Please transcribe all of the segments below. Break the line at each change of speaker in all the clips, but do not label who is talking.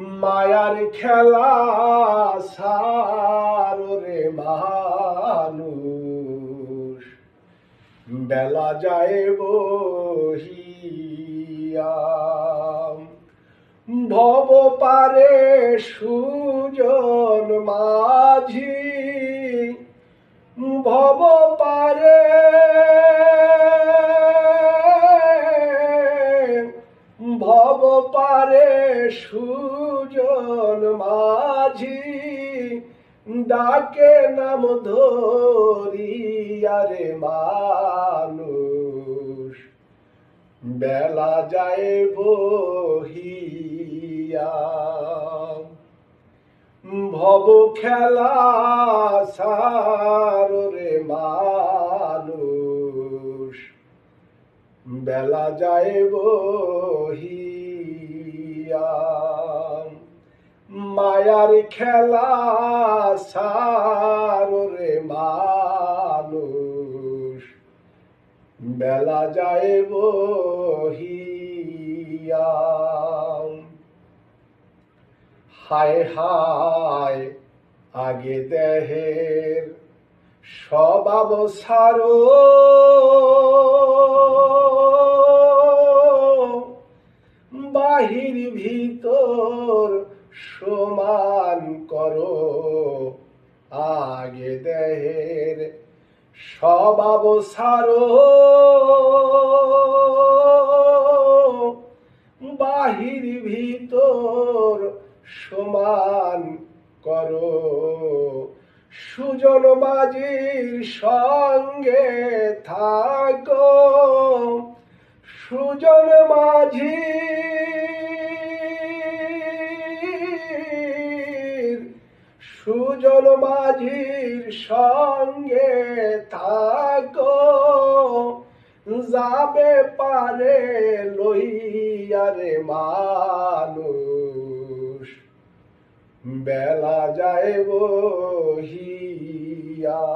মায়ার খেলা সারে মানুষ। বেলা যায় বহিয়া ভব পারে সুজন মাঝি। ভব ভব পারে সুজন মাঝি। ডাকে নাম ধরিয়ারে মানুষ। বেলা যায় বহিয়া। ভব খেলা সারে মানুষ বেলা যায় বহিয়া। মায়ার খেলা সারে মানুষ। বেলা যায় বহিয়া। হায় হায়, আগে দেহের স্বভাব সারো। বাহির ভিতর সমান করো। আগে দেহের স্বভাব সারো। বাহির ভিতর সমান করো। সুজন মাঝির সঙ্গে থাকো। সুজন মাঝি সুজন মাঝির সঙ্গে থাকো, যাবে পারে লইয়ারে মানুষ। বেলা যায় বহিয়া।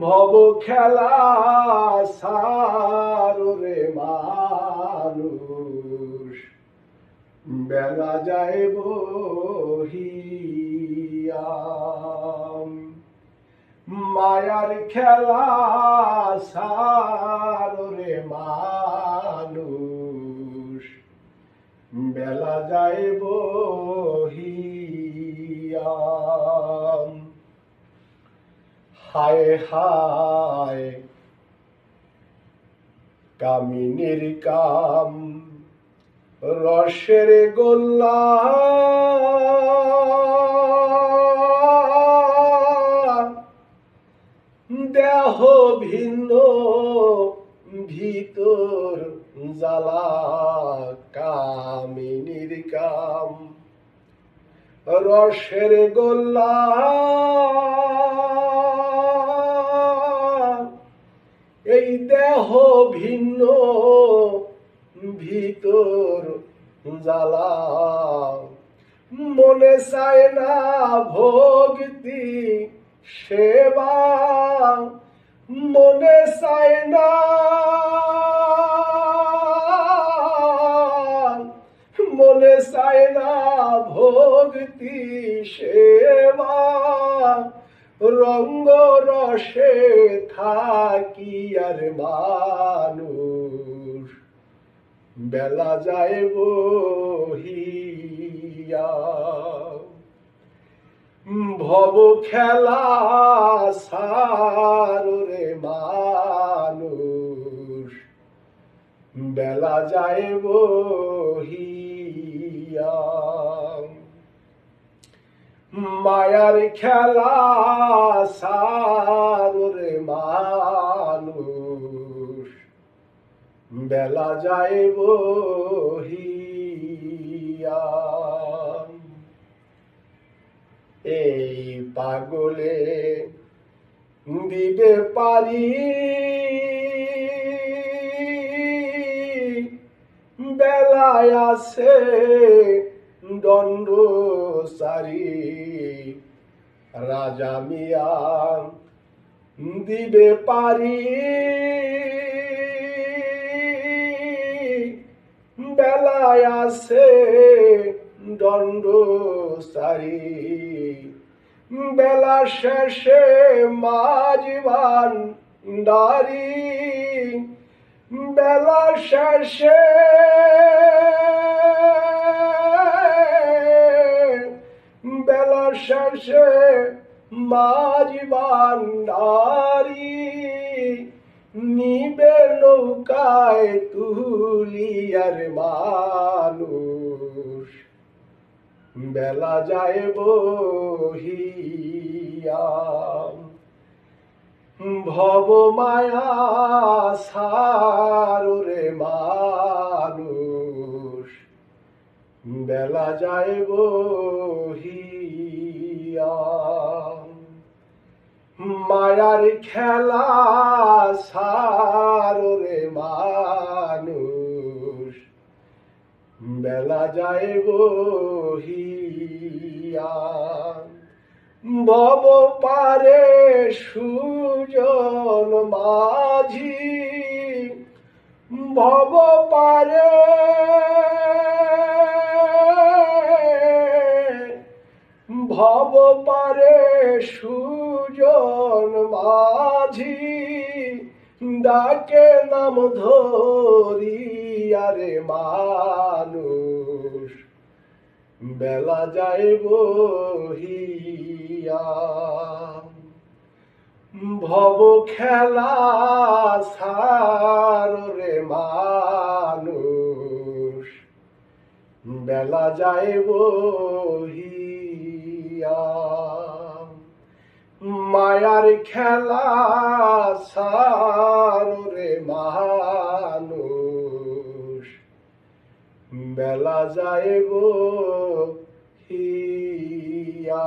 ভব খেলা সারে মানুষ বেলা যায় বহিয়া মায়ার খেলা সারে মানুষ। বেলা যায় বহিয়া হায় হায় কামিনীর কাম রসের গোল্লা। দেহ ভিন্ন ভিতর জ্বালা কামিনীর কাম। রসের গোল্লা। এই দেহ ভিন্ন ভিতর জ্বালা মনে চায় না ভক্তি, সেবা। মনে চায় না মনে চায় না ভক্তি, সেবা। রঙ্গ রসে থাকি আর মানুষ। বেলা যায় বহিয়া। ভব খেলা সারে মানুষ। বেলা যায় বহিয়া। মায়ার খেলা সারে মানুষ বেলা যায় বহিয়া। এই পাগলে দিবে পারি। বেলায় আছে দণ্ড সারি। রাজা মিয়া দিবে পারি। বেলায় আছে দণ্ড সারি। বেলা শেষে মাঝবান দারি বেলা শেষে বেলা শেষে মাঝবান দারি নিবে নৌকায় তুলিয়ার মানুষ। বেলা যায় বহিয়া। ভব মায়া সারে মানুষ। বেলা যায় বহিয়া। মায়ার খেলা সার সারে মানুষ। বেলা যায় বহিয়া বব পারে সুজন মাঝি। ভব পারে ভব পারে সুজন মাঝি, ডাকে নাম ধরি আরে মানুষ। বেলা যায় বহিয়া। ভব খেলা সার সারে মানুষ। বেলা যায় বহিয়া। মায়ার খেলা সারে মানুষ। বেলা যায় হিয়া।